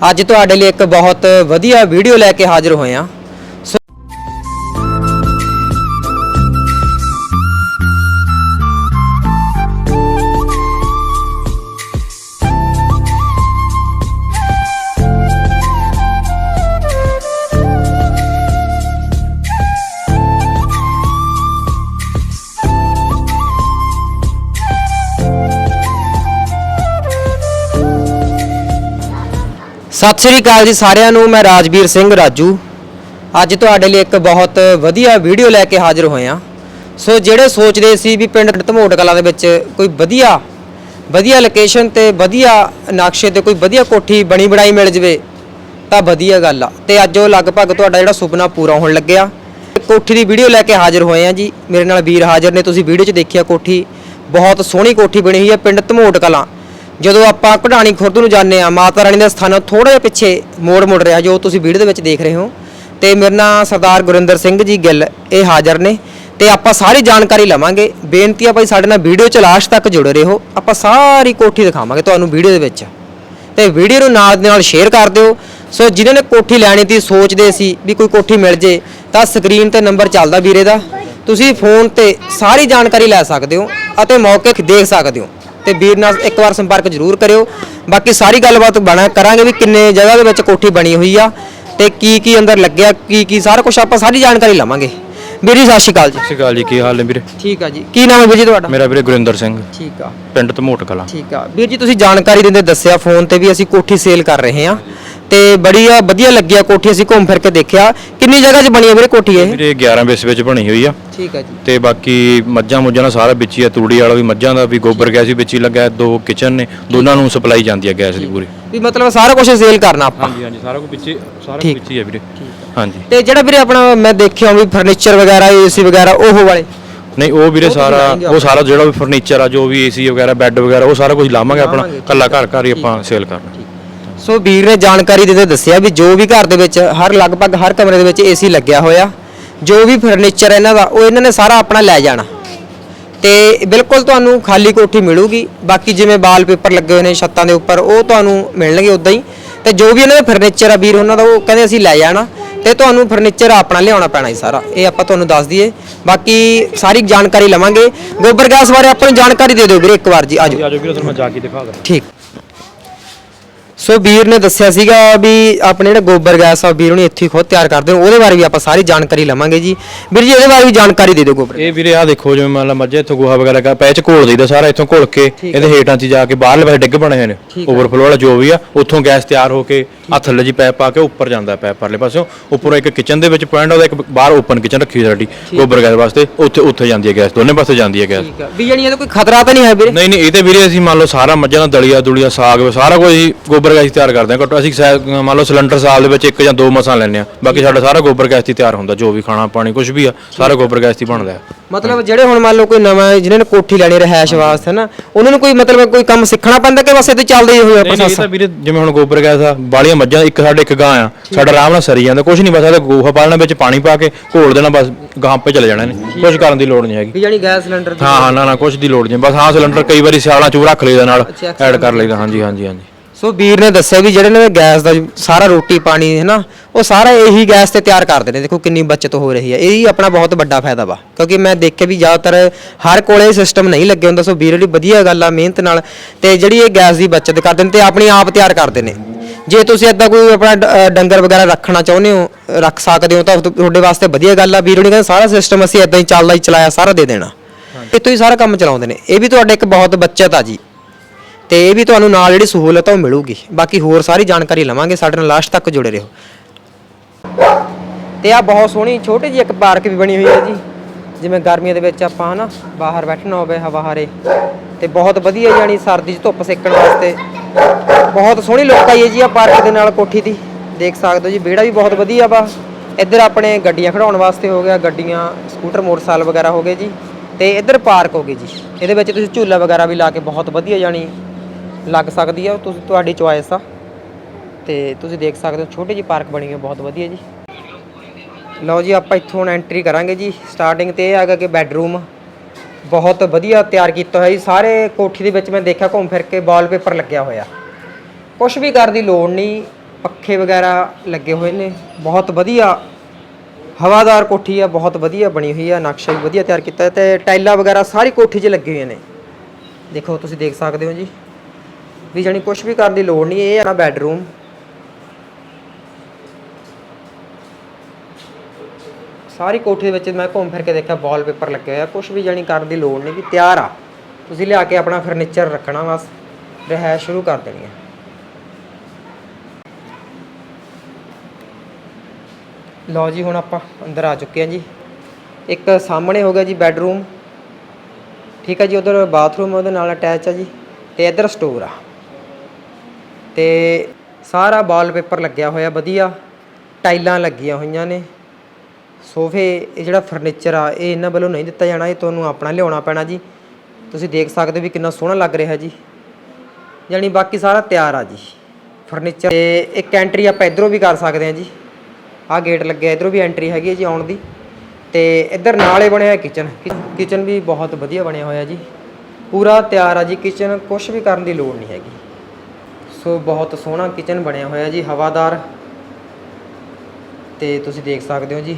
ਅੱਜ ਤੁਹਾਡੇ ਲਈ ਇੱਕ ਬਹੁਤ ਵਧੀਆ ਵੀਡੀਓ ਲੈ ਕੇ ਹਾਜ਼ਰ ਹੋਏ ਹਾਂ। ਸਤਿ ਸ੍ਰੀ ਅਕਾਲ ਜੀ ਸਾਰਿਆਂ ਨੂੰ, ਮੈਂ ਰਾਜਵੀਰ ਸਿੰਘ ਰਾਜੂ। ਅੱਜ ਤੁਹਾਡੇ ਲਈ ਇੱਕ ਬਹੁਤ ਵਧੀਆ ਵੀਡੀਓ ਲੈ ਕੇ ਹਾਜ਼ਰ ਹੋਏ ਹਾਂ ਸੋ ਜਿਹੜੇ ਸੋਚਦੇ ਸੀ ਵੀ ਪਿੰਡ ਧਮੋਟ ਕਲਾਂ ਦੇ ਵਿੱਚ ਕੋਈ ਵਧੀਆ ਵਧੀਆ ਲੋਕੇਸ਼ਨ ਤੇ ਵਧੀਆ ਨਕਸ਼ੇ ਤੇ ਕੋਈ ਵਧੀਆ ਕੋਠੀ ਬਣੀ ਬਣਾਈ ਮਿਲ ਜਵੇ, ਤਾਂ ਵਧੀਆ ਗੱਲ ਆ। ਤੇ ਅੱਜ ਉਹ ਲਗਭਗ ਤੁਹਾਡਾ ਜਿਹੜਾ ਸੁਪਨਾ ਪੂਰਾ ਹੋਣ ਲੱਗਿਆ। ਕੋਠੀ ਦੀ ਵੀਡੀਓ ਲੈ ਕੇ ਹਾਜ਼ਰ ਹੋਏ ਆ ਜੀ। ਮੇਰੇ ਨਾਲ ਵੀਰ ਹਾਜ਼ਰ ਨੇ, ਤੁਸੀਂ ਵੀਡੀਓ 'ਚ ਦੇਖਿਆ ਕੋਠੀ। ਬਹੁਤ ਸੋਹਣੀ ਕੋਠੀ ਬਣੀ ਹੋਈ ਹੈ ਪਿੰਡ ਧਮੋਟ ਕਲਾਂ। ਜਦੋਂ ਆਪਾਂ ਕਢਾਣੀ ਖੁਰਦ ਨੂੰ ਜਾਂਦੇ ਆ ਮਾਤਾ ਰਾਣੀ ਦਾ ਸਥਾਨ ਥੋੜਾ ਜਿਹਾ ਪਿੱਛੇ ਮੋੜ ਮੁੜ ਰਿਹਾ, ਜੋ ਤੁਸੀਂ ਵੀਡੀਓ ਦੇ ਵਿੱਚ ਦੇਖ ਰਹੇ ਹੋ। ਤੇ ਮੇਰੇ ਨਾਲ ਸਰਦਾਰ ਗੁਰਿੰਦਰ ਸਿੰਘ ਜੀ ਗਿੱਲ, ਇਹ ਹਾਜ਼ਰ ਨੇ। ਤੇ ਆਪਾਂ ਸਾਰੀ ਜਾਣਕਾਰੀ ਲਵਾਂਗੇ। ਬੇਨਤੀ ਆ ਭਾਈ, ਸਾਡੇ ਨਾਲ ਵੀਡੀਓ ਚ ਲਾਸਟ ਤੱਕ ਜੁੜੇ ਰਹੋ। ਆਪਾਂ ਸਾਰੀ ਕੋਠੀ ਦਿਖਾਵਾਂਗੇ ਤੁਹਾਨੂੰ ਵੀਡੀਓ ਦੇ ਵਿੱਚ। ਤੇ ਵੀਡੀਓ ਨੂੰ ਨਾਲ ਦੇ ਨਾਲ ਸ਼ੇਅਰ ਕਰ ਦਿਓ। ਸੋ ਜਿਨ੍ਹਾਂ ਨੇ ਕੋਠੀ ਲੈਣੀ ਸੀ, ਸੋਚਦੇ ਸੀ ਵੀ ਕੋਈ ਕੋਠੀ ਮਿਲ ਜੇ, ਤਾਂ ਸਕਰੀਨ ਤੇ ਨੰਬਰ ਚੱਲਦਾ ਵੀਰੇ ਦਾ। ਤੁਸੀਂ ਫੋਨ ਤੇ ਸਾਰੀ ਜਾਣਕਾਰੀ ਲੈ ਸਕਦੇ ਹੋ ਅਤੇ ਮੌਕੇ ਦੇਖ ਸਕਦੇ ਹੋ। ਤੇ ਵੀਰ ਨਾਲ ਇੱਕ ਵਾਰ ਸੰਪਰਕ ਜ਼ਰੂਰ ਕਰਿਓ। ਬਾਕੀ ਸਾਰੀ ਗੱਲਬਾਤ ਬਣਾ ਕਰਾਂਗੇ ਵੀ ਕਿੰਨੇ ਜਗ੍ਹਾ ਦੇ ਵਿੱਚ ਕੋਠੀ ਬਣੀ ਹੋਈ ਆ ਤੇ ਕੀ ਕੀ ਅੰਦਰ ਲੱਗਿਆ ਕੀ ਕੀ ਸਾਰਾ ਕੁਝ ਆਪਾਂ ਸਾਰੀ ਜਾਣਕਾਰੀ ਲਵਾਂਗੇ। ਵੀਰ ਜੀ ਸਤਿ ਸ਼੍ਰੀ ਅਕਾਲ ਜੀ। ਸਤਿ ਸ਼੍ਰੀ ਅਕਾਲ ਜੀ ਕੀ ਹਾਲ ਨੇ ਵੀਰੇ? ਠੀਕ ਆ ਜੀ। ਕੀ ਨਾਮ ਹੈ ਵੀਰ ਜੀ ਤੁਹਾਡਾ? ਮੇਰਾ ਵੀਰੇ ਗੁਰਿੰਦਰ ਸਿੰਘ। ਠੀਕ ਆ। ਪਿੰਡ ਧਮੋਟ ਕਲਾਂ। ਠੀਕ ਆ। ਵੀਰ ਜੀ ਤੁਸੀਂ ਜਾਣਕਾਰੀ ਦਿੰਦੇ ਦੱਸਿਆ ਫੋਨ ਤੇ ਵੀ ਅਸੀਂ ਕੋਠੀ ਸੇਲ ਕਰ ਰਹੇ ਹਾਂ ਤੇ ਬੜੀ ਆ ਵਧੀਆ ਲੱਗਿਆ ਕੋਠੀ ਅਸੀਂ ਘੁੰਮ ਫਿਰ ਕੇ ਦੇਖਿਆ। ਕਿੰਨੀ ਜਗ੍ਹਾ 'ਚ ਬਣੀ ਹੈ ਵੀਰੇ ਕੋਠੀ ਇਹ? ਵੀਰੇ 11 ਬੇਸ ਵਿੱਚ ਬਣੀ ਹੋਈ ਆ। ਠੀਕ ਆ ਜੀ। ਤੇ ਬਾਕੀ ਮੱਝਾਂ ਮੁੱਝਾਂ ਦਾ ਸਾਰਾ ਵਿੱਚ ਹੀ ਆ ਤੂੜੀ ਵਾਲਾ ਵੀ ਮੱਝਾਂ ਦਾ ਵੀ ਗੋਬਰ ਗੈਸ ਵੀ ਵਿੱਚ ਹੀ ਲੱਗਾ ਹੈ, ਦੋ ਕਿਚਨ ਨੇ ਦੋਨਾਂ ਨੂੰ ਸਪਲਾਈ ਜਾਂਦੀ ਹੈ ਗੈਸ ਦੀ ਪੂਰੀ। ਵੀ ਮਤਲਬ ਸਾਰਾ ਕੁਝ ਸੇਲ ਕਰਨਾ ਆਪਾਂ। ਹਾਂਜੀ ਹਾਂਜੀ ਸਾਰਾ ਕੁਝ ਵਿੱਚ ਸਾਰਾ ਕੁਝ ਠੀਕ। ਵਿੱਚ ਹੀ ਆ ਵੀਰੇ। ਹਾਂਜੀ। ਤੇ ਜਿਹੜਾ ਵੀਰੇ ਆਪਣਾ ਮੈਂ ਦੇਖਿਆ ਵੀ ਫਰਨੀਚਰ ਵਗੈਰਾ ਏਸੀ ਵਗੈਰਾ ਉਹ ਵਾਲੇ। ਨਹੀਂ ਉਹ ਵੀਰੇ ਸਾਰਾ ਉਹ ਸਾਰਾ ਜਿਹੜਾ ਵੀ ਫਰਨੀਚਰ ਆ ਜੋ ਵੀ ਏਸੀ ਵਗੈਰਾ ਬੈੱਡ ਵਗੈਰਾ ਉਹ ਸਾਰਾ ਕੁਝ ਲਾਵਾਂਗੇ ਆਪਣਾ। ਕੱਲਾ ਘਰ ਘਰ ਹੀ ਆਪਾਂ ਸੇਲ ਕਰਨਾ ਸੋ ਵੀਰ ਨੇ ਜਾਣਕਾਰੀ ਦਿੰਦੇ ਦੱਸਿਆ ਵੀ ਜੋ ਵੀ ਘਰ ਦੇ ਵਿੱਚ ਹਰ ਲਗਭਗ ਹਰ ਕਮਰੇ ਦੇ ਵਿੱਚ ਏਸੀ ਲੱਗਿਆ ਹੋਇਆ ਜੋ ਵੀ ਫਰਨੀਚਰ ਇਹਨਾਂ ਦਾ ਉਹ ਇਹਨਾਂ ਨੇ ਸਾਰਾ ਆਪਣਾ ਲੈ ਜਾਣਾ। ਤੇ ਬਿਲਕੁਲ ਤੁਹਾਨੂੰ ਖਾਲੀ ਕੋਠੀ ਮਿਲੂਗੀ ਬਾਕੀ ਜਿਵੇਂ ਵਾਲਪੇਪਰ ਲੱਗੇ ਹੋਏ ਨੇ ਛੱਤਾਂ ਦੇ ਉੱਪਰ ਉਹ ਤੁਹਾਨੂੰ ਮਿਲਣਗੇ ਉਦਾਂ ਹੀ। ਤੇ ਜੋ ਵੀ ਇਹਨਾਂ ਦਾ ਫਰਨੀਚਰ ਆ ਵੀਰ ਉਹਨਾਂ ਦਾ ਉਹ ਕਹਿੰਦੇ ਅਸੀਂ ਲੈ ਜਾਣਾ। ਤੇ ਤੁਹਾਨੂੰ ਫਰਨੀਚਰ ਆਪਣਾ ਲਿਆਉਣਾ ਪੈਣਾ ਜੀ ਸਾਰਾ। ਇਹ ਆਪਾਂ ਤੁਹਾਨੂੰ ਦੱਸ ਦਈਏ। ਬਾਕੀ ਸਾਰੀ ਜਾਣਕਾਰੀ ਲਵਾਂਗੇ। ਗੋਬਰ ਗੈਸ ਬਾਰੇ ਆਪਾਂ ਨੂੰ ਜਾਣਕਾਰੀ ਦੇ ਦਿਓ ਵੀਰੇ ਇੱਕ ਵਾਰ ਜੀ ਆਜੋ ਆਜੋ ਵੀਰੇ ਤੁਹਾਨੂੰ ਮੈਂ ਜਾ ਕੇ ਦਿਖਾ ਦਾਂ ਠੀਕ। ਸੋ ਵੀਰ ਨੇ ਦੱਸਿਆ ਸੀਗਾ ਵੀ ਆਪਣੇ ਜਿਹੜਾ ਗੋਬਰ ਗੈਸ ਆ ਵੀਰ ਉਹਨੇ ਇੱਥੇ ਹੀ ਖੁਦ ਤਿਆਰ ਕਰਦੇ ਨੇ ਉਹਦੇ ਬਾਰੇ ਵੀ ਆਪਾਂ ਸਾਰੀ ਜਾਣਕਾਰੀ ਲਵਾਂਗੇ ਜੀ। ਵੀਰ ਜੀ ਇਹਦੇ ਬਾਰੇ ਵੀ ਜਾਣਕਾਰੀ ਦੇ ਦਿਓ ਗੋਬਰ। ਇਹ ਵੀਰੇ ਆ ਦੇਖੋ ਜਿਵੇਂ ਮੰਨ ਲਾ ਮੱਝੇ ਇੱਥੋਂ ਗੋਹਾ ਵਗੈਰਾ ਕਾ ਪੈਚ ਘੋਲ ਦਈਦਾ ਸਾਰਾ ਇੱਥੋਂ ਘੋਲ ਕੇ ਇਹਦੇ ਹੇਠਾਂ 'ਚ ਜਾ ਕੇ ਬਾਹਰਲੇ ਪਾਸੇ ਡਿੱਗ ਬਣੇ ਹੋਏ ਨੇ। ਓਵਰਫਲੋ ਵਾਲਾ ਜੋ ਵੀ ਆ ਉੱਥੋਂ ਗੈਸ ਤਿਆਰ ਹੋ ਕੇ ਆ ਥੱਲੇ ਜੀ ਪੈਪ ਪਾ ਕੇ ਉੱਪਰ ਜਾਂਦਾ ਪੈਪ ਪਰਲੇ ਪਾਸਿਓਂ। ਉੱਪਰੋਂ ਇੱਕ ਕਿਚਨ ਦੇ ਵਿੱਚ ਪੁਆਇੰਟ ਉਹਦਾ ਇੱਕ ਬਾਹਰ ਓਪਨ ਕਿਚਨ ਰੱਖੀ ਹੋਈ ਸਾਡੀ ਗੋਬਰ ਗੈਸ ਵਾਸਤੇ। ਉੱਥੇ ਉੱਥੇ ਜਾਂਦੀ ਹੈ ਗੈਸ ਦੋਨੇ ਪਾਸੇ ਜਾਂਦੀ ਹੈ ਗੈਸ। ਠੀਕ ਆ। ਵੀ ਜਾਨੀ ਇਹਦਾ ਕੋਈ ਖਤਰਾ ਤਾਂ ਨਹੀਂ ਹੈ ਵੀਰੇ? ਨਹੀਂ ਨਹੀਂ ਇਹ ਤੇ ਵੀਰੇ ਅਸੀਂ ਮੰਨ ਲਓ ਸਾਰਾ ਮੱਝਾਂ ਦਾ ਦਲੀਆ ਦੁਲੀਆ ਸਾਗ ਸਾਰਾ ਕੁਝ ਗੋਬਰ ਗੈਸ ਤਿਆਰ ਕਰਦੇ ਹਾਂ। ਘੱਟੋ ਅਸੀਂ ਮੰਨ ਲਓ ਸਿਲੰਡਰ ਸਾਲ ਦੇ ਵਿੱਚ ਇੱਕ ਜਾਂ ਦੋ ਮਸਾਂ ਲੈਂਦੇ ਆ ਬਾਕੀ ਸਾਡਾ ਸਾਰਾ ਗੋਬਰ ਗੈਸ 'ਤੇ ਹੀ ਤਿਆਰ ਹੁੰਦਾ ਜੋ ਵੀ ਖਾਣਾ ਪਾਣੀ ਕੁਝ ਵੀ ਆ ਸਾਰਾ ਗੋਬਰ ਗੈਸ 'ਤੇ ਹੀ ਬਣਦਾ ਹੈ। ਮਤਲਬ ਜਿਹੜੇ ਹੁਣ ਮੰਨ ਲਓ ਕੋਈ ਨਵਾਂ ਹੈ, ਕੋਠੀ ਲੈਣੀ ਰਹਿائش ਵਾਸਤੇ ਨਾ ਉਹਨਾਂ ਨੂੰ ਕੋਈ ਮਤਲਬ ਕੋਈ ਕੰਮ ਸਿੱਖਣਾ ਪੈਂਦਾ ਕਿ ਬਸ ਇਹ ਤੇ ਚੱਲਦੇ ਹੀ ਹੋਇਆ ਨਹੀਂ ਇਹ ਵੀਰੇ ਜਿਵੇਂ ਹੁਣ ਗੋਬਰ ਗੈਸ ਆ ਬਾਲੀਆਂ ਮੱਝਾਂ ਇੱਕ ਸਾਡੇ ਇੱਕ ਗਾਂ ਆ ਸਾਡਾ ਆਰਾਮ ਨਾਲ ਸਰੀ ਜਾਂਦਾ ਕੁਝ ਨਹੀਂ ਬਸ ਇਹਦਾ ਗੋਹਾ ਪਾਲਣਾ ਵਿੱਚ ਪਾਣੀ ਪਾ ਕੇ ਘੋਲ ਦੇਣਾ ਬਸ ਗਾਂ ਪੇ ਚਲੇ ਜਾਣਾ ਨੇ ਕੁਝ ਕਰਨ ਦੀ ਲੋੜ ਨਹੀਂ ਹੈਗੀ। ਵੀ ਗੈਸ ਸਿਲੰਡਰ ਹਾਂ ਹਾਂ ਨਾ ਨਾ ਕੁਝ ਦੀ ਲੋੜ ਨਹੀਂ ਬਸ ਹਾਂ ਸਿਲੰਡਰ ਕਈ ਵਾਰੀ ਸਿਆਲਾਂ ਚ ਰੱਖ ਲਈਦਾ ਨਾਲ ਐਡ ਕਰ ਲਈਦਾ ਹਾਂਜੀ ਹਾਂਜੀ ਹਾਂਜੀ। ਸੋ ਵੀਰ ਨੇ ਦੱਸਿਆ ਵੀ ਜਿਹੜੇ ਨੇ ਗੈਸ ਦਾ ਸਾਰਾ ਰੋਟੀ ਪਾਣੀ ਹੈ ਨਾ ਉਹ ਸਾਰਾ ਇਹੀ ਗੈਸ ਤੇ ਤਿਆਰ ਕਰਦੇ ਨੇ। ਦੇਖੋ ਕਿੰਨੀ ਬਚਤ ਹੋ ਰਹੀ ਹੈ। ਇਹੀ ਆਪਣਾ ਬਹੁਤ ਵੱਡਾ ਫਾਇਦਾ ਵਾ। ਕਿਉਂਕਿ ਮੈਂ ਦੇਖਿਆ ਵੀ ਜ਼ਿਆਦਾਤਰ ਹਰ ਕੋਲੇ ਸਿਸਟਮ ਨਹੀਂ ਲੱਗੇ ਹੁੰਦਾ। ਸੋ ਵੀਰ ਦੀ ਵਧੀਆ ਗੱਲ ਆ ਮਿਹਨਤ ਨਾਲ ਤੇ ਜਿਹੜੀ ਇਹ ਗੈਸ ਦੀ ਬਚਤ ਕਰਦੇ ਨੇ ਤੇ ਆਪਣੀ ਆਪ ਤਿਆਰ ਕਰਦੇ ਨੇ। ਜੇ ਤੁਸੀਂ ਏਦਾਂ ਕੋਈ ਆਪਣਾ ਡ- ਅ, ਡੰਗਰ ਵਗੈਰਾ ਰੱਖਣਾ ਚਾਹੁੰਦੇ ਹੋ ਰੱਖ ਸਕਦੇ ਹੋ ਤਾਂ ਤੁ- ਤੁਹਾਡੇ ਵਾਸਤੇ ਵਧੀਆ ਗੱਲ ਆ। ਵੀਰ ਨੇ ਕਹਿੰਦਾ ਸਾਰਾ ਸਿਸਟਮ ਅਸੀਂ ਏਦਾਂ ਹੀ ਚੱਲਦਾ ਹੀ ਚਲਾਇਆ ਸਾਰਾ ਦੇ ਦੇਣਾ। ਇੱਥੋਂ ਹੀ ਸਾਰਾ ਕੰਮ ਚਲਾਉਂਦੇ ਨੇ। ਇਹ ਵੀ ਤੁਹਾਡੇ ਇੱਕ ਬਹੁਤ ਬਚਤ ਆ ਜੀ। ਤੇ ਇਹ ਵੀ ਤੁਹਾਨੂੰ ਨਾਲ ਜਿਹੜੀ ਸਹੂਲਤ ਆ ਉਹ ਮਿਲੂਗੀ। ਬਾਕੀ ਹੋਰ ਸਾਰੀ ਜਾਣਕਾਰੀ ਲਵਾਂਗੇ, ਸਾਡੇ ਨਾਲ ਲਾਸਟ ਤੱਕ ਜੁੜੇ ਰਹੋ। ਤੇ ਆ ਬਹੁਤ ਸੋਹਣੀ ਛੋਟੀ ਜਿਹੀ ਇੱਕ ਪਾਰਕ ਵੀ ਬਣੀ ਹੋਈ ਹੈ ਜੀ। ਜਿਵੇਂ ਗਰਮੀਆਂ ਦੇ ਵਿੱਚ ਆਪਾਂ ਹਨਾ ਬਾਹਰ ਬੈਠਣਾ ਹੋਵੇ ਹਵਾ ਹਾਰੇ। ਤੇ ਬਹੁਤ ਵਧੀਆ ਜਾਨੀ ਸਰਦੀ 'ਚ ਧੁੱਪ ਸੇਕਣ ਵਾਸਤੇ। ਬਹੁਤ ਸੋਹਣੀ ਲੁੱਕ ਆਈ ਹੈ ਜੀ ਆ ਪਾਰਕ ਦੇ ਨਾਲ ਕੋਠੀ ਦੀ। ਦੇਖ ਸਕਦੇ ਹੋ ਜੀ, ਵਿਹੜਾ ਵੀ ਬਹੁਤ ਵਧੀਆ ਵਾ। ਇੱਧਰ ਆਪਣੇ ਗੱਡੀਆਂ ਖੜਾਉਣ ਵਾਸਤੇ ਹੋ ਗਿਆ, ਗੱਡੀਆਂ, ਸਕੂਟਰ, ਮੋਟਰਸਾਈਕਲ ਵਗੈਰਾ ਹੋ ਗਏ ਜੀ। ਤੇ ਇੱਧਰ ਪਾਰਕ ਹੋ ਗਏ ਜੀ। ਇਹਦੇ ਵਿੱਚ ਤੁਸੀਂ ਝੂਲਾ ਵਗੈਰਾ ਵੀ ਲਾ ਕੇ ਬਹੁਤ ਵਧੀਆ ਜਾਨੀ ਲੱਗ ਸਕਦੀ ਆ, ਤੁਸੀਂ ਤੁਹਾਡੀ ਚੁਆਇਸ ਆ। ਤੇ ਤੁਸੀਂ ਦੇਖ ਸਕਦੇ ਹੋ, ਛੋਟੀ ਜਿਹੀ ਪਾਰਕ ਬਣੀ ਹੋਈ ਹੈ ਬਹੁਤ ਵਧੀਆ ਜੀ। ਲਓ ਜੀ, ਆਪਾਂ ਇੱਥੋਂ ਹੁਣ ਐਂਟਰੀ ਕਰਾਂਗੇ ਜੀ। ਸਟਾਰਟਿੰਗ ਤੇ ਇਹ ਹੈਗਾ ਕਿ ਬੈੱਡਰੂਮ ਬਹੁਤ ਵਧੀਆ ਤਿਆਰ ਕੀਤਾ ਹੋਇਆ ਜੀ। ਸਾਰੇ ਕੋਠੀ ਦੇ ਵਿੱਚ ਮੈਂ ਦੇਖਿਆ, ਘੁੰਮ ਫਿਰ ਕੇ ਵਾਲਪੇਪਰ ਲੱਗਿਆ ਹੋਇਆ। ਕੁਝ ਵੀ ਕਰਨ ਦੀ ਲੋੜ ਨਹੀਂ, ਪੱਖੇ ਵਗੈਰਾ ਲੱਗੇ ਹੋਏ ਨੇ। ਬਹੁਤ ਵਧੀਆ ਹਵਾਦਾਰ ਕੋਠੀ ਆ, ਬਹੁਤ ਵਧੀਆ ਬਣੀ ਹੋਈ ਆ, ਨਕਸ਼ਾ ਵੀ ਵਧੀਆ ਤਿਆਰ ਕੀਤਾ। ਹੈ ਤੇ ਟਾਈਲਾਂ ਵਗੈਰਾ ਸਾਰੀ ਕੋਠੀ 'ਚ ਲੱਗੇ ਹੋਈਆਂ ਨੇ। ਦੇਖੋ, ਤੁਸੀਂ ਦੇਖ ਸਕਦੇ ਹੋ ਜੀ। ਵੀ ਜਾਨੀ ਕੁਝ ਵੀ ਕਰਨ ਦੀ ਲੋੜ ਨਹੀਂ, ਇਹ ਆਪਣਾ ਬੈਡਰੂਮ ਸਾਰੀ ਕੋਠੇ ਵਿੱਚ ਮੈਂ ਘੁੰਮ ਫਿਰ ਕੇ ਦੇਖਿਆ ਵਾਲਪੇਪਰ ਹੋਏ ਆ। ਕੁਝ ਵੀ ਜਾਨੀ ਕਰਨ ਦੀ ਲੋੜ ਨਹੀਂ ਕਿ ਤਿਆਰ ਆ। ਤੁਸੀਂ ਲਿਆ ਕੇ ਆਪਣਾ ਫਰਨੀਚਰ ਰੱਖਣਾ ਬਸ ਰਹਿائش ਸ਼ੁਰੂ ਕਰ ਦੇਣੀ ਹੈ ਲਓ ਜੀ, ਹੁਣ ਆਪਾਂ ਅੰਦਰ ਆ ਚੁੱਕੇ ਹਾਂ ਜੀ। ਇੱਕ ਸਾਹਮਣੇ ਹੋ ਗਿਆ ਜੀ ਬੈਡਰੂਮ ਠੀਕ ਹੈ ਜੀ, ਉਧਰ ਬਾਥਰੂਮ ਉਹਦੇ ਨਾਲ ਅਟੈਚ ਆ ਜੀ। ਤੇ ਇਧਰ ਸਟੋਰ ਆ। ਤੇ ਸਾਰਾ ਵਾਲਪੇਪਰ ਲੱਗਿਆ ਹੋਇਆ, ਵਧੀਆ। ਟਾਈਲਾਂ ਲੱਗੀਆਂ ਹੋਈਆਂ ਨੇ। ਸੋਫੇ, ਇਹ ਜਿਹੜਾ ਫਰਨੀਚਰ ਆ, ਇਹ ਇਹਨਾਂ ਵੱਲੋਂ ਨਹੀਂ ਦਿੱਤਾ ਜਾਣਾ, ਇਹ ਤੁਹਾਨੂੰ ਆਪਣਾ ਲਿਆਉਣਾ ਪੈਣਾ ਜੀ। ਤੁਸੀਂ ਦੇਖ ਸਕਦੇ ਹੋ ਵੀ ਕਿੰਨਾ ਸੋਹਣਾ ਲੱਗ ਰਿਹਾ ਜੀ। ਯਾਨੀ ਬਾਕੀ ਸਾਰਾ ਤਿਆਰ ਆ ਜੀ। ਫਰਨੀਚਰ ਤੇ ਇੱਕ ਐਂਟਰੀ ਆਪਾਂ ਇਧਰੋਂ ਵੀ ਕਰ ਸਕਦੇ ਹਾਂ ਜੀ। ਆਹ ਗੇਟ ਲੱਗਿਆ, ਇਧਰੋਂ ਵੀ ਐਂਟਰੀ ਹੈਗੀ ਹੈ ਜੀ ਆਉਣ ਦੀ। ਤੇ ਇੱਧਰ ਨਾਲੇ ਬਣਿਆ ਕਿਚਨ ਕਿਚਨ ਵੀ ਬਹੁਤ ਵਧੀਆ ਬਣਿਆ ਹੋਇਆ ਜੀ। ਪੂਰਾ ਤਿਆਰ ਆ ਜੀ। ਕਿਚਨ ਕੁਝ ਵੀ ਕਰਨ ਦੀ ਲੋੜ ਨਹੀਂ ਹੈਗੀ। ਸੋ ਬਹੁਤ ਸੋਹਣਾ ਕਿਚਨ ਬਣਿਆ ਹੋਇਆ ਜੀ, ਹਵਾਦਾਰ। ਤੇ ਤੁਸੀਂ ਦੇਖ ਸਕਦੇ ਹੋ ਜੀ।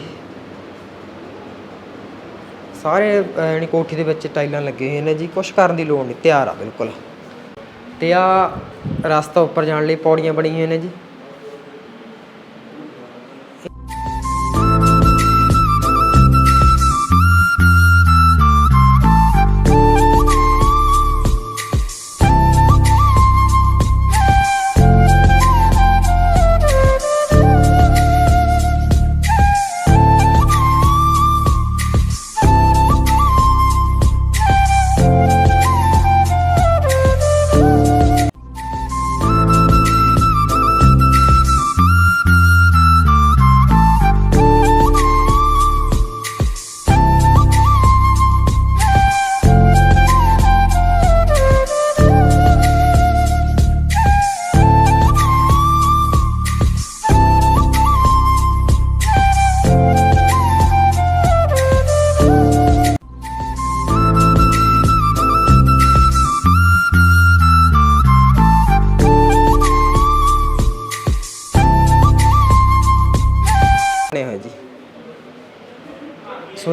ਸਾਰੇ ਯਾਨੀ ਕੋਠੀ ਦੇ ਵਿੱਚ ਟਾਈਲਾਂ ਲੱਗੇ ਹੋਏ ਨੇ ਜੀ ਕੁਝ ਕਰਨ ਦੀ ਲੋੜ ਨਹੀਂ, ਤਿਆਰ ਆ ਬਿਲਕੁਲ। ਤੇ ਆ ਰਸਤਾ ਉੱਪਰ ਜਾਣ ਲਈ ਪੌੜੀਆਂ ਬਣੀਆਂ ਹੋਈਆਂ ਨੇ ਜੀ।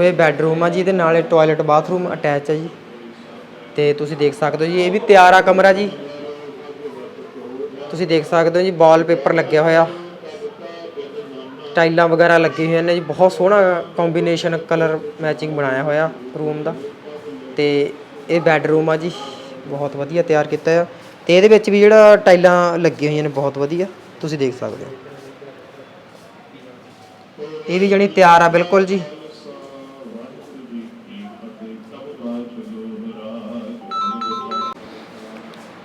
ਇਹ ਬੈੱਡਰੂਮ ਆ ਜੀ ਇਹਦੇ ਨਾਲੇ ਟਾਇਲਟ ਬਾਥਰੂਮ ਅਟੈਚ ਹੈ ਜੀ। ਤੇ ਤੁਸੀਂ ਦੇਖ ਸਕਦੇ ਹੋ ਜੀ, ਇਹ ਵੀ ਤਿਆਰ ਆ ਕਮਰਾ ਜੀ। ਤੁਸੀਂ ਦੇਖ ਸਕਦੇ ਹੋ ਜੀ, ਵਾਲਪੇਪਰ ਲੱਗਿਆ ਹੋਇਆ। ਟਾਈਲਾਂ ਵਗੈਰਾ ਲੱਗੀ ਹੋਈਆਂ ਨੇ ਜੀ, ਬਹੁਤ ਸੋਹਣਾ ਕੰਬੀਨੇਸ਼ਨ ਕਲਰ ਮੈਚਿੰਗ ਬਣਾਇਆ ਹੋਇਆ ਰੂਮ ਦਾ। ਤੇ ਇਹ ਬੈੱਡਰੂਮ ਆ ਜੀ, ਬਹੁਤ ਵਧੀਆ ਤਿਆਰ ਕੀਤਾ ਹੈ ਤੇ ਇਹਦੇ ਵਿੱਚ ਵੀ ਜਿਹੜਾ ਟਾਈਲਾਂ ਲੱਗੀਆਂ ਹੋਈਆਂ ਨੇ, ਬਹੁਤ ਵਧੀਆ। ਤੁਸੀਂ ਦੇਖ ਸਕਦੇ ਹੋ। ਇਹ ਵੀ ਜਣੀ ਤਿਆਰ ਆ ਬਿਲਕੁਲ ਜੀ।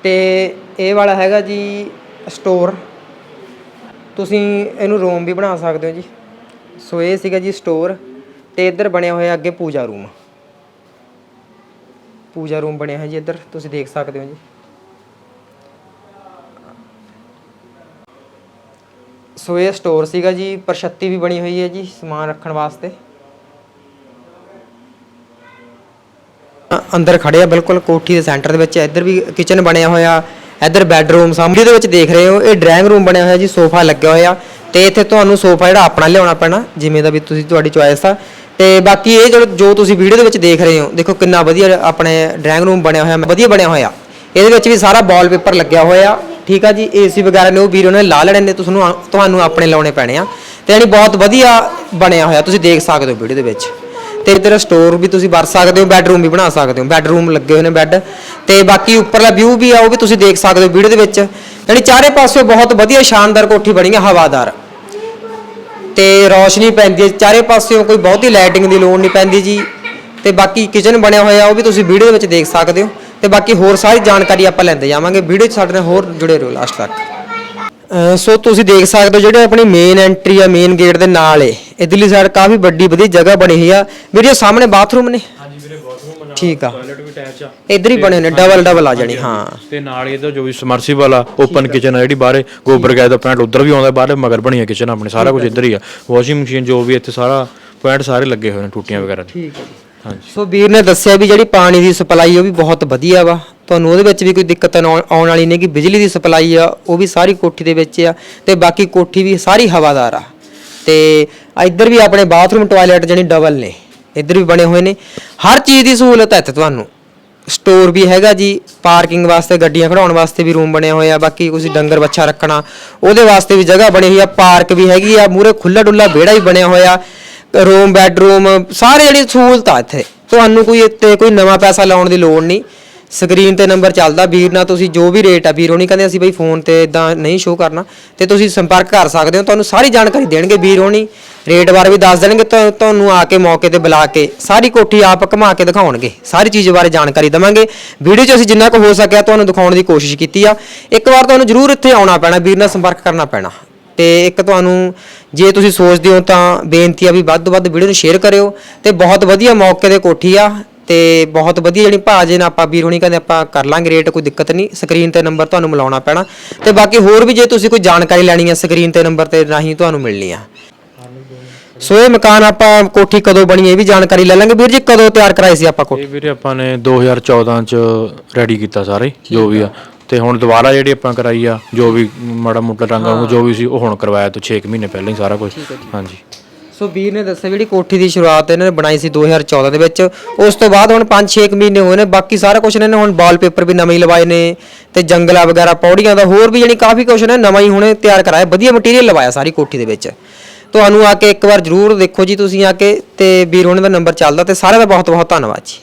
ਤੇ ਇਹ ਵਾਲਾ ਹੈਗਾ ਜੀ ਸਟੋਰ ਤੁਸੀਂ ਇਹਨੂੰ ਰੂਮ ਵੀ ਬਣਾ ਸਕਦੇ ਹੋ ਜੀ। ਸੋ ਇਹ ਸੀਗਾ ਜੀ ਸਟੋਰ ਤੇ ਇੱਧਰ ਬਣਿਆ ਹੋਇਆ ਅੱਗੇ ਪੂਜਾ ਰੂਮ ਪੂਜਾ ਰੂਮ ਬਣਿਆ ਹੈ ਜੀ ਇੱਧਰ, ਤੁਸੀਂ ਦੇਖ ਸਕਦੇ ਹੋ ਜੀ। ਸੋ ਇਹ ਸਟੋਰ ਸੀਗਾ ਜੀ ਪ੍ਰਸ਼ੱਤੀ ਵੀ ਬਣੀ ਹੋਈ ਹੈ ਜੀ ਸਮਾਨ ਰੱਖਣ ਵਾਸਤੇ। ਅੰਦਰ ਖੜੇ ਆ, ਬਿਲਕੁਲ ਕੋਠੀ ਦੇ ਸੈਂਟਰ ਦੇ ਵਿੱਚ ਇੱਧਰ ਵੀ ਕਿਚਨ ਬਣਿਆ ਹੋਇਆ, ਇੱਧਰ ਬੈੱਡਰੂਮ, ਸਾਹਮਣੇ ਦੇ ਵਿੱਚ ਦੇਖ ਰਹੇ ਹੋ, ਇਹ ਡਰਾਇੰਗ ਰੂਮ ਬਣਿਆ ਹੋਇਆ ਜੀ, ਸੋਫਾ ਲੱਗਿਆ ਹੋਇਆ। ਤੇ ਇੱਥੇ ਤੁਹਾਨੂੰ ਸੋਫਾ ਜਿਹੜਾ ਆਪਣਾ ਲਿਆਉਣਾ ਪੈਣਾ, ਜਿਵੇਂ ਦਾ ਵੀ ਤੁਸੀਂ ਤੁਹਾਡੀ ਚੁਆਇਸ ਆ। ਤੇ ਬਾਕੀ ਇਹ ਜੋ ਜੋ ਤੁਸੀਂ ਵੀਡੀਓ ਦੇ ਵਿੱਚ ਦੇਖ ਰਹੇ ਹੋ, ਦੇਖੋ ਕਿੰਨਾ ਵਧੀਆ ਆਪਣੇ ਡਰਾਇੰਗ ਰੂਮ ਬਣਿਆ ਹੋਇਆ, ਵਧੀਆ ਬਣਿਆ ਹੋਇਆ। ਇਹਦੇ ਵਿੱਚ ਵੀ ਸਾਰਾ ਵਾਲਪੇਪਰ ਲੱਗਿਆ ਹੋਇਆ। ਠੀਕ ਆ ਜੀ, ਏਸੀ ਵਗੈਰਾ ਨੇ, ਉਹ ਵੀਰ ਉਹਨੇ ਲਾ ਲੈਣੇ ਨੇ, ਤੁਹਾਨੂੰ ਤੁਹਾਨੂੰ ਆਪਣੇ ਲਾਉਣੇ ਪੈਣੇ ਆ। ਤੇ ਯਾਨੀ ਬਹੁਤ ਵਧੀਆ ਬਣਿਆ ਹੋਇਆ, ਤੁਸੀਂ ਦੇਖ ਸਕਦੇ ਹੋ ਵੀਡੀਓ ਦੇ ਵਿੱਚ। ਤੇ ਇੱਧਰ ਸਟੋਰ ਵੀ ਤੁਸੀਂ ਵਰਤ ਸਕਦੇ ਹੋ ਬੈੱਡਰੂਮ ਵੀ ਬਣਾ ਸਕਦੇ ਹੋ। ਬੈੱਡਰੂਮ ਲੱਗੇ ਹੋਏ ਨੇ ਬੈੱਡ ਤੇ ਬਾਕੀ ਉੱਪਰਲਾ ਵਿਊ ਵੀ ਆ, ਉਹ ਵੀ ਤੁਸੀਂ ਦੇਖ ਸਕਦੇ ਹੋ ਵੀਡੀਓ ਦੇ ਵਿੱਚ। ਯਾਨੀ ਚਾਰੇ ਪਾਸੇ ਬਹੁਤ ਵਧੀਆ ਸ਼ਾਨਦਾਰ ਕੋਠੀ ਬਣੀ ਹੈ ਹਵਾਦਾਰ। ਤੇ ਰੌਸ਼ਨੀ ਪੈਂਦੀ ਹੈ। ਚਾਰੇ ਪਾਸਿਓਂ ਕੋਈ ਬਹੁਤੀ ਲਾਈਟਿੰਗ ਦੀ ਲੋੜ ਨਹੀਂ ਪੈਂਦੀ ਜੀ। ਤੇ ਬਾਕੀ ਕਿਚਨ ਬਣਿਆ ਹੋਇਆ, ਉਹ ਵੀ ਤੁਸੀਂ ਵੀਡੀਓ ਦੇ ਵਿੱਚ ਦੇਖ ਸਕਦੇ ਹੋ। ਤੇ ਬਾਕੀ ਹੋਰ ਸਾਰੀ ਜਾਣਕਾਰੀ ਆਪਾਂ ਲੈਂਦੇ ਜਾਵਾਂਗੇ। ਵੀਡੀਓ 'ਚ ਸਾਡੇ ਨਾਲ ਹੋਰ ਜੁੜੇ ਰਹੋ ਲਾਸਟ ਤੱਕ। ਸੋ ਤੁਸੀਂ ਦੇਖ ਸਕਦੇ ਹੋ ਜਿਹੜੇ ਆਪਣੀ ਮੇਨ ਐਂਟਰੀ ਆ ਮੇਨ ਗੇਟ ਦੇ ਨਾਲ ਏ। ਇਧਰਲੀ ਸਾਈਡ ਕਾਫੀ ਵੱਡੀ ਵਧੀਆ ਜਗ੍ਹਾ ਬਣੀ ਹੋਈ ਆ। ਵੀਡੀਓ ਸਾਹਮਣੇ ਬਾਥਰੂਮ ਨੇ? ਹਾਂਜੀ ਵੀਰੇ ਬਾਥਰੂਮ ਨਾਲ ਠੀਕ ਆ। ਟਾਇਲਟ ਵੀ ਅਟੈਚ ਆ। ਇਧਰ ਹੀ ਬਣੇ ਨੇ ਡਬਲ ਡਬਲ ਆ ਜਾਣੀ ਹਾਂ। ਤੇ ਨਾਲ ਇਹਦਾ ਜੋ ਵੀ ਸਮਰਸੀਬਲ ਆ ਓਪਨ ਕਿਚਨ ਆ ਜਿਹੜੀ ਬਾਹਰੇ ਗੋਬਰ ਗੈਸ ਦਾ ਪਲਾਂਟ ਉਧਰ ਵੀ ਆਉਂਦਾ ਬਾਹਰ ਮਗਰ ਬਣੀ ਆ ਕਿਚਨ ਆਪਣੇ ਸਾਰਾ ਕੁਝ ਇੱਧਰ ਹੀ ਆ। ਵਾਸ਼ਿੰਗ ਮਸ਼ੀਨ ਜੋ ਵੀ ਇੱਥੇ ਸਾਰਾ ਪੁਆਇੰਟ ਸਾਰੇ ਲੱਗੇ ਹੋਏ ਨੇ ਟੂਟੀਆਂ ਵਗੈਰਾ ਠੀਕ ਹੈ ਸੋ ਵੀਰ ਨੇ ਦੱਸਿਆ ਵੀ ਜਿਹੜੀ ਪਾਣੀ ਦੀ ਸਪਲਾਈ ਉਹ ਵੀ ਬਹੁਤ ਵਧੀਆ ਵਾ। ਤੁਹਾਨੂੰ ਉਹਦੇ ਵਿੱਚ ਵੀ ਕੋਈ ਦਿੱਕਤ ਆਉਣ ਵਾਲੀ ਨਹੀਂ ਕਿ ਬਿਜਲੀ ਦੀ ਸਪਲਾਈ ਆ, ਉਹ ਵੀ ਸਾਰੀ ਕੋਠੀ ਦੇ ਵਿੱਚ ਆ ਤੇ ਬਾਕੀ ਕੋਠੀ ਵੀ ਸਾਰੀ ਹਵਾਦਾਰ ਆ। ਤੇ ਇੱਧਰ ਵੀ ਆਪਣੇ ਬਾਥਰੂਮ ਟਾਇਲਟ ਜਿਹੜੀ ਡਬਲ ਨੇ, ਇੱਧਰ ਵੀ ਬਣੇ ਹੋਏ ਨੇ। ਹਰ ਚੀਜ਼ ਦੀ ਸਹੂਲਤ ਹੈ ਇੱਥੇ ਤੁਹਾਨੂੰ। ਸਟੋਰ ਵੀ ਹੈਗਾ ਜੀ, ਪਾਰਕਿੰਗ ਵਾਸਤੇ, ਗੱਡੀਆਂ ਖੜਾਉਣ ਵਾਸਤੇ ਵੀ ਰੂਮ ਬਣਿਆ ਹੋਇਆ ਬਾਕੀ ਤੁਸੀਂ ਡੰਗਰ ਬੱਚਾ ਰੱਖਣਾ, ਉਹਦੇ ਵਾਸਤੇ ਵੀ ਜਗ੍ਹਾ ਬਣੀ ਹੋਈ ਆ, ਪਾਰਕ ਵੀ ਹੈਗੀ ਆ ਮੂਰੇ ਖੁੱਲਾ ਡੁੱਲਾ ਵਿਹੜਾ ਵੀ ਬਣਿਆ ਹੋਇਆ, ਰੂਮ, ਬੈੱਡਰੂਮ, ਸਾਰੇ ਜਿਹੜੀ ਸਹੂਲਤਾਂ ਇੱਥੇ। ਤੁਹਾਨੂੰ ਕੋਈ ਇੱਥੇ ਕੋਈ ਨਵਾਂ ਪੈਸਾ ਲਾਉਣ ਦੀ ਲੋੜ ਨਹੀਂ। ਸਕਰੀਨ ਤੇ ਨੰਬਰ ਚੱਲਦਾ, ਵੀਰ ਨਾਲ ਤੁਸੀਂ ਜੋ ਵੀ ਰੇਟ ਆ, ਵੀਰ ਹੋਣੀ ਕਹਿੰਦੇ ਅਸੀਂ ਬਈ ਫੋਨ ਤੇ ਇਦਾਂ ਨਹੀਂ ਸ਼ੋਅ ਕਰਨਾ, ਤੇ ਤੁਸੀਂ ਸੰਪਰਕ ਕਰ ਸਕਦੇ ਹੋ, ਤੁਹਾਨੂੰ ਸਾਰੀ ਜਾਣਕਾਰੀ ਦੇਣਗੇ ਵੀਰ ਹੋਣੀ ਰੇਟ ਬਾਰੇ ਵੀ ਦੱਸ ਦੇਣਗੇ ਤੁਹਾ- ਤੁਹਾਨੂੰ ਆ ਕੇ ਮੌਕੇ ਤੇ ਬੁਲਾ ਕੇ ਸਾਰੀ ਕੋਠੀ ਆਪ ਘੁਮਾ ਕੇ ਦਿਖਾਉਣਗੇ, ਸਾਰੀ ਚੀਜ਼ ਬਾਰੇ ਜਾਣਕਾਰੀ ਦਵਾਂਗੇ। ਵੀਡੀਓ 'ਚ ਅਸੀਂ ਜਿੰਨਾ ਕੁ ਹੋ ਸਕਿਆ, ਤੁਹਾਨੂੰ ਦਿਖਾਉਣ ਦੀ ਕੋਸ਼ਿਸ਼ ਕੀਤੀ ਆ। ਇੱਕ ਵਾਰ ਤੁਹਾਨੂੰ ਜ਼ਰੂਰ ਇੱਥੇ ਆਉਣਾ ਪੈਣਾ, ਵੀਰ ਨਾਲ ਸੰਪਰਕ ਕਰਨਾ ਪੈਣਾ। ਤੇ ਇੱਕ ਤੁਹਾਨੂੰ, ਜੇ ਤੁਸੀਂ ਸੋਚਦੇ ਹੋ ਤਾਂ ਬੇਨਤੀ ਆ ਵੀ ਵੱਧ ਤੋਂ ਵੱਧ ਵੀਡੀਓ ਨੂੰ ਸ਼ੇਅਰ ਕਰਿਓ, ਤੇ ਬਹੁਤ ਵਧੀਆ ਮੌਕੇ ਤੇ ਕੋਠੀ ਆ। ਤੇ ਬਹੁਤ ਵਧੀਆ ਜਿਹੜੀ ਭਾਜੇ ਨਾਲ ਆਪਾਂ ਵੀਰ ਹੋਣੀ ਕਹਿੰਦੇ ਆਪਾਂ ਕਰ ਲਾਂਗੇ ਰੇਟ ਕੋਈ ਦਿੱਕਤ ਨਹੀਂ ਸਕਰੀਨ ਤੇ ਨੰਬਰ ਤੁਹਾਨੂੰ ਮਿਲਾਉਣਾ ਪੈਣਾ। ਤੇ ਬਾਕੀ ਹੋਰ ਵੀ ਜੇ ਤੁਸੀਂ ਕੋਈ ਜਾਣਕਾਰੀ ਲੈਣੀ ਹੈ ਸਕਰੀਨ ਤੇ ਨੰਬਰ ਤੇ ਰਾਹੀਂ ਤੁਹਾਨੂੰ ਮਿਲਣੀ ਆ। ਸੋ ਇਹ ਮਕਾਨ ਆਪਾਂ ਕੋਠੀ ਕਦੋਂ ਬਣੀ ਇਹ ਵੀ ਜਾਣਕਾਰੀ ਲੈ ਲਾਂਗੇ। ਵੀਰ ਜੀ ਕਦੋਂ ਤਿਆਰ ਕਰਾਈ ਸੀ ਆਪਾਂ ਕੋਠੀ? ਇਹ ਵੀਰੇ ਆਪਾਂ ਨੇ 2014 ਚ ਰੈਡੀ ਕੀਤਾ ਸਾਰੇ ਜੋ ਵੀ ਆ। ਤੇ ਹੁਣ ਦੁਬਾਰਾ ਜਿਹੜੀ ਆਪਾਂ ਕਰਾਈ ਆ ਜੋ ਵੀ ਮਾੜਾ ਮੋਟਾ ਰੰਗ ਉਹ ਜੋ ਵੀ ਸੀ ਉਹ ਹੁਣ ਕਰਵਾਇਆ ਤੋਂ 6 ਮਹੀਨੇ ਪਹਿਲਾਂ ਹੀ ਸਾਰਾ ਕੁਝ ਹਾਂਜੀ। ਸੋ ਵੀਰ ਨੇ ਦੱਸਿਆ ਜਿਹੜੀ ਕੋਠੀ ਦੀ ਸ਼ੁਰੂਆਤ ਇਹਨਾਂ ਨੇ ਬਣਾਈ ਸੀ 2014 ਦੇ ਵਿੱਚ। ਉਸ ਤੋਂ ਬਾਅਦ ਹੁਣ 5-6 ਮਹੀਨੇ ਹੋਏ ਨੇ, ਬਾਕੀ ਸਾਰਾ ਕੁਝ ਇਹਨਾਂ ਨੇ ਹੁਣ ਵਾਲਪੇਪਰ ਵੀ ਨਵੇਂ ਹੀ ਲਵਾਏ ਨੇ ਤੇ ਜੰਗਲਾ ਵਗੈਰਾ, ਪੌੜੀਆਂ ਦਾ ਹੋਰ ਵੀ ਜਿਹੜੀ ਕਾਫੀ ਕੁਝ ਨੇ, ਨਵਾਂ ਹੀ ਹੁਣੇ ਤਿਆਰ ਕਰਾਇਆ, ਵਧੀਆ ਮਟੀਰੀਅਲ ਲਵਾਇਆ ਸਾਰੀ ਕੋਠੀ ਦੇ ਵਿੱਚ। ਤੁਹਾਨੂੰ ਆ ਕੇ ਇੱਕ ਵਾਰ ਜਰੂਰ ਦੇਖੋ ਜੀ ਤੁਸੀਂ ਆ ਕੇ ਤੇ ਵੀਰ ਉਹਨਾਂ ਦਾ ਨੰਬਰ ਚੱਲਦਾ ਤੇ ਸਾਰਿਆਂ ਦਾ ਬਹੁਤ ਬਹੁਤ ਧੰਨਵਾਦ ਜੀ।